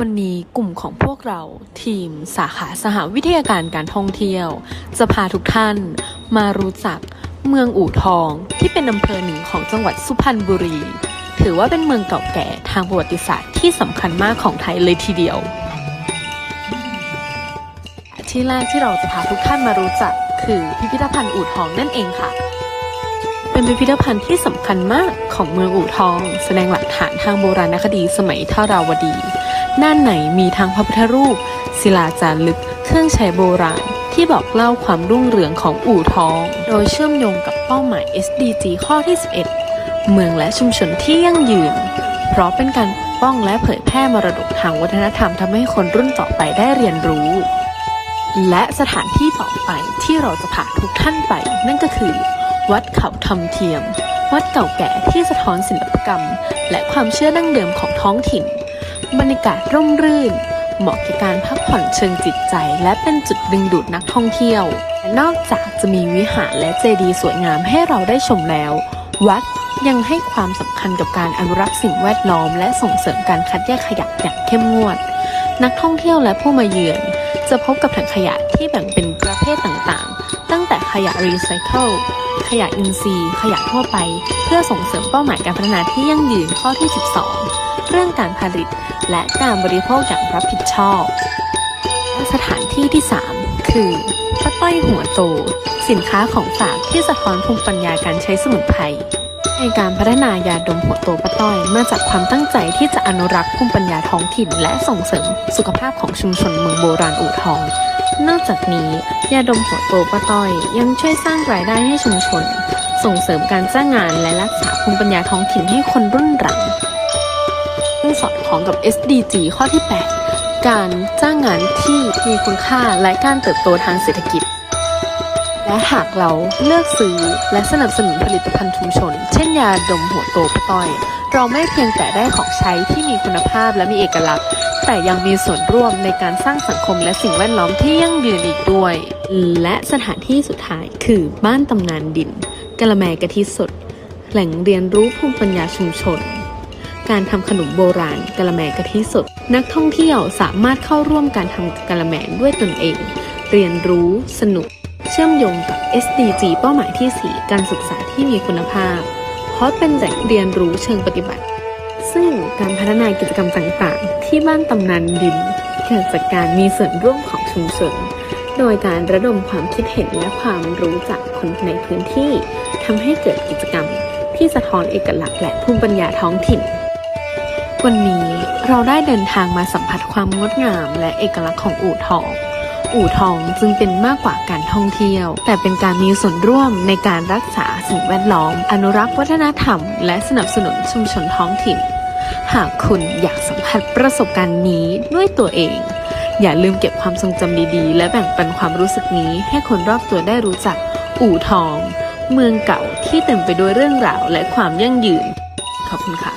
วันนี้กลุ่มของพวกเราทีมสาขาสหวิทยาการการท่องเที่ยว จะพาทุกท่านมารู้จักเมืองอู่ทองที่เป็นอำเภอหนึ่งของจังหวัดสุพรรณบุรี ถือว่าเป็นเมืองเก่าแก่ทางประวัติศาสตร์ที่สำคัญมากของไทยเลยทีเดียว ที่แรกที่เราจะพาทุกท่านมารู้จัก คือพิพิธภัณฑ์อู่ทองนั่นเองค่ะ เป็นพิพิธภัณฑ์ที่สำคัญมากของเมืองอู่ทอง แสดงหลักฐานทางโบราณคดีสมัยทาราวดี ด้านในมีทั้งพระพุทธรูป ศิลาจารึก เครื่องใช้โบราณ ที่บอกเล่าความรุ่งเรืองของอู่ทอง โดยเชื่อมโยงกับเป้าหมาย SDG ข้อที่ 11 เมืองและชุมชนที่ยั่งยืน เพราะเป็นการปกป้องและเผยแพร่มรดกทางวัฒนธรรมทำให้คนรุ่นต่อไปได้เรียนรู้ และสถานที่ต่อไปที่เราจะพาทุกท่านไป นั่นก็คือ วัดเขาทำเทียม วัดเก่าแก่ที่สะท้อนศิลปกรรม และความเชื่อดั้งเดิมของท้องถิ่น บรรยากาศร่มรื่น เหมาะแก่การพักผ่อนเชิงจิตใจ และเป็นจุดดึงดูดนักท่องเที่ยว นอกจากจะมีวิหารและเจดีย์สวยงามให้เราได้ชมแล้ว วัดยังให้ความสำคัญกับการอนุรักษ์สิ่งแวดล้อม และส่งเสริมการคัดแยกขยะอย่างเข้มงวด นักท่องเที่ยวและผู้มาเยือน จะพบกับถังขยะที่แบ่งเป็นประเภทต่างๆ ตั้งแต่ขยะรีไซเคิล ขยะอินทรีย์ ขยะทั่วไป เพื่อส่งเสริมเป้าหมายการพัฒนาที่ยั่งยืนข้อที่ 12 เรื่องการผลิต และการบริโภคอย่างรับผิดชอบ สถานที่ที่ 3 คือป้าต้อยหัวโต สินค้าของฝากที่สะท้อนภูมิปัญญาการใช้สมุนไพร ในการพัฒนายาดมหัวโตป้าต้อยมาจากความตั้งใจที่จะอนุรักษ์ภูมิปัญญาท้องถิ่น และส่งเสริมสุขภาพของชุมชนเมืองโบราณอู่ทอง นอกจากนี้ ยาดมหัวโตป้าต้อยยังช่วยสร้างรายได้ให้ชุมชน ส่งเสริมการจ้างงานและรักษาภูมิปัญญาท้องถิ่นให้คนรุ่นหลังซึ่งสอดคล้องกับ SDG ข้อที่ 8 การจ้างงานที่มีคุณค่าและการเติบโตทางเศรษฐกิจ และหากเราเลือกซื้อและสนับสนุนผลิตภัณฑ์ชุมชน เช่นยาดมหัวโตปต้อย เราไม่เพียงแต่ได้ของใช้ที่มีคุณภาพและมีเอกลักษณ์ แต่ยังมีส่วนร่วมในการสร้างสังคมและสิ่งแวดล้อมที่ยั่งยืนอีกด้วย และสถานที่สุดท้ายคือบ้านตำนานดินกะละแมกะทิสด แหล่งเรียนรู้ภูมิปัญญาชุมชน การทำขนมโบราณกะละแมกะทิสด นักท่องเที่ยวสามารถเข้าร่วมการทำกะละแมด้วยตนเอง เรียนรู้สนุก เชื่อมโยงกับ SDG เป้าหมายที่ 4 การศึกษาที่มีคุณภาพ เพราะเป็นแหล่งเรียนรู้เชิงปฏิบัติ ซึ่งการพัฒนากิจกรรมต่างๆ ที่บ้านตำนานดินเกิดจากการมีส่วนร่วมของชุมชน โดยการระดมความคิดเห็นและความรู้จากคนในพื้นที่ทำให้เกิดกิจกรรมที่สะท้อนเอกลักษณ์และภูมิปัญญาท้องถิ่น วันนี้เราได้เดินทางมาสัมผัสความงดงามและเอกลักษณ์ของอู่ทอง อู่ทองจึงเป็นมากกว่าการท่องเที่ยว แต่เป็นการมีส่วนร่วมในการรักษาสิ่งแวดล้อม อนุรักษ์วัฒนธรรม และสนับสนุนชุมชนท้องถิ่น หากคุณอยากสัมผัสประสบการณ์นี้ด้วยตัวเอง อย่าลืมเก็บความทรงจำดีๆ และแบ่งปันความรู้สึกนี้ให้คนรอบตัวได้รู้จักอู่ทอง เมืองเก่าที่เต็มไปด้วยเรื่องราวและความยั่งยืนขอบคุณค่ะ